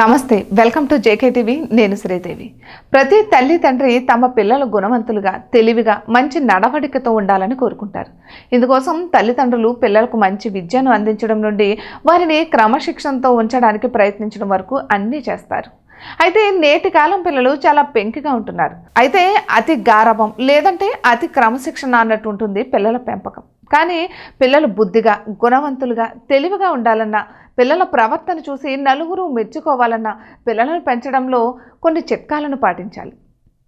నమస్తే welcome to JK TV నేను శ్రీదేవి. ప్రతి తల్లి తండ్రి తమ పిల్లలు గుణవంతులుగా తెలివిగా మంచి నడవడికతో ఉండాలని కోరుకుంటారు. ఇందుకోసం తల్లిదండ్రులు పిల్లలకు మంచి విద్యను అందించడం నుండి వారిని క్రమశిక్షణతో ఉంచడానికి ప్రయత్నించడం వరకు అన్నీ చేస్తారు. అయితే నేటి కాలం పిల్లలు చాలా పెంకిగా ఉంటున్నారు. అయితే అతి గారభం లేదంటే అతి క్రమశిక్షణ అన్నట్టు ఉంటుంది పిల్లల పెంపకం. కానీ పిల్లలు బుద్ధిగా గుణవంతులుగా తెలివిగా ఉండాలన్నా పిల్లల ప్రవర్తన చూసి నలుగురు మెచ్చుకోవాలన్న పిల్లలను పెంచడంలో కొన్ని చిట్కాలను పాటించాలి.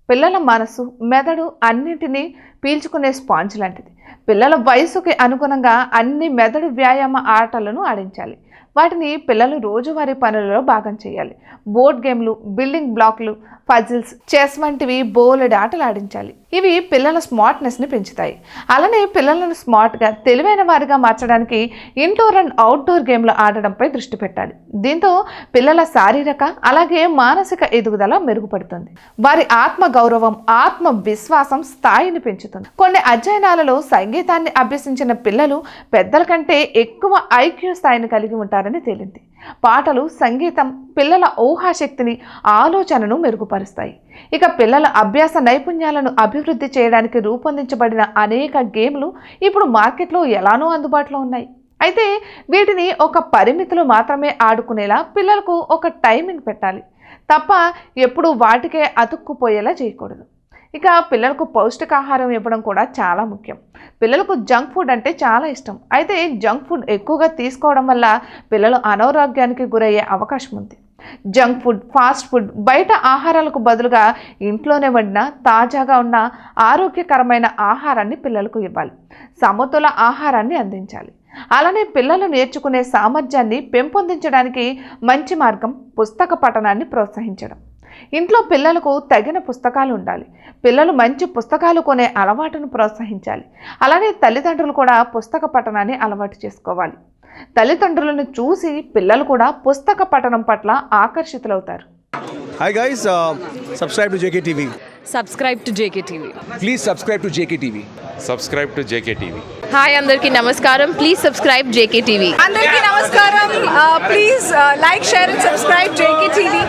పిల్లల మనసు మెదడు అన్నింటినీ పీల్చుకునే స్పాంజ్ లాంటిది. పిల్లల వయసుకి అనుగుణంగా అన్ని మెదడు వ్యాయామ ఆటలను ఆడించాలి. వాటిని పిల్లలు రోజువారీ పనులలో భాగం చేయాలి. బోర్డ్ గేమ్లు బిల్డింగ్ బ్లాక్లు పజిల్స్ చెస్ వంటివి బోలెడ్ ఆటలు ఆడించాలి. ఇవి పిల్లల స్మార్ట్నెస్ని పెంచుతాయి. అలానే పిల్లలను స్మార్ట్గా తెలివైన వారిగా మార్చడానికి ఇండోర్ అండ్ అవుట్డోర్ గేమ్లు ఆడడంపై దృష్టి పెట్టాలి. దీంతో పిల్లల శారీరక అలాగే మానసిక ఎదుగుదల మెరుగుపడుతుంది. వారి ఆత్మ గౌరవం ఆత్మ విశ్వాసం స్థాయిని పెంచుతుంది. కొన్ని అధ్యయనాలలో సంగీతాన్ని అభ్యసించిన పిల్లలు పెద్దల కంటే ఎక్కువ ఐక్యూ స్థాయిని కలిగి ఉంటారని తేలింది. పాటలు సంగీతం పిల్లల ఊహాశక్తిని ఆలోచనను మెరుగుపరుస్తాయి. ఇక పిల్లల అభ్యాస నైపుణ్యాలను అభివృద్ధి చేయడానికి రూపొందించబడిన అనేక గేమ్లు ఇప్పుడు మార్కెట్లో ఎలానో అందుబాటులో ఉన్నాయి. అయితే వీటిని ఒక పరిమితులు మాత్రమే ఆడుకునేలా పిల్లలకు ఒక టైమింగ్ పెట్టాలి. తప్ప ఎప్పుడు వాటికే అతుక్కుపోయేలా చేయకూడదు. ఇక పిల్లలకు పౌష్టికాహారం ఇవ్వడం కూడా చాలా ముఖ్యం. పిల్లలకు జంక్ ఫుడ్ అంటే చాలా ఇష్టం. అయితే జంక్ ఫుడ్ ఎక్కువగా తీసుకోవడం వల్ల పిల్లలు అనారోగ్యానికి గురయ్యే అవకాశం ఉంది. జంక్ ఫుడ్ ఫాస్ట్ ఫుడ్ బయట ఆహారాలకు బదులుగా ఇంట్లోనే వండిన తాజాగా ఉన్న ఆరోగ్యకరమైన ఆహారాన్ని పిల్లలకు ఇవ్వాలి. సమతుల ఆహారాన్ని అందించాలి. అలానే పిల్లలు నేర్చుకునే సామర్థ్యాన్ని పెంపొందించడానికి మంచి మార్గం పుస్తక పఠనాన్ని ప్రోత్సహించడం. ఇంట్లో పిల్లలకు తగిన పుస్తకాలు ఉండాలి. పిల్లలు మంచి పుస్తకాలు కొనే అలవాటును ప్రోత్సహించాలి. అలానే తల్లిదండ్రులు కూడా పుస్తక పఠనాన్ని అలవాటు చేసుకోవాలి. తల్లిదండ్రులను చూసి పిల్లలు కూడా పుస్తక పఠనం పట్ల ఆకర్షితులవుతారు. Hi guys, uh, subscribe to JKTV. Subscribe to JK TV Please subscribe to JKTV. Subscribe to JK TV hi అందరికీ నమస్కారం. ప్లీజ్ సబ్స్క్రైబ్ జేకే టీవీ అందరికీ నమస్కారం. Please like share and subscribe JK TV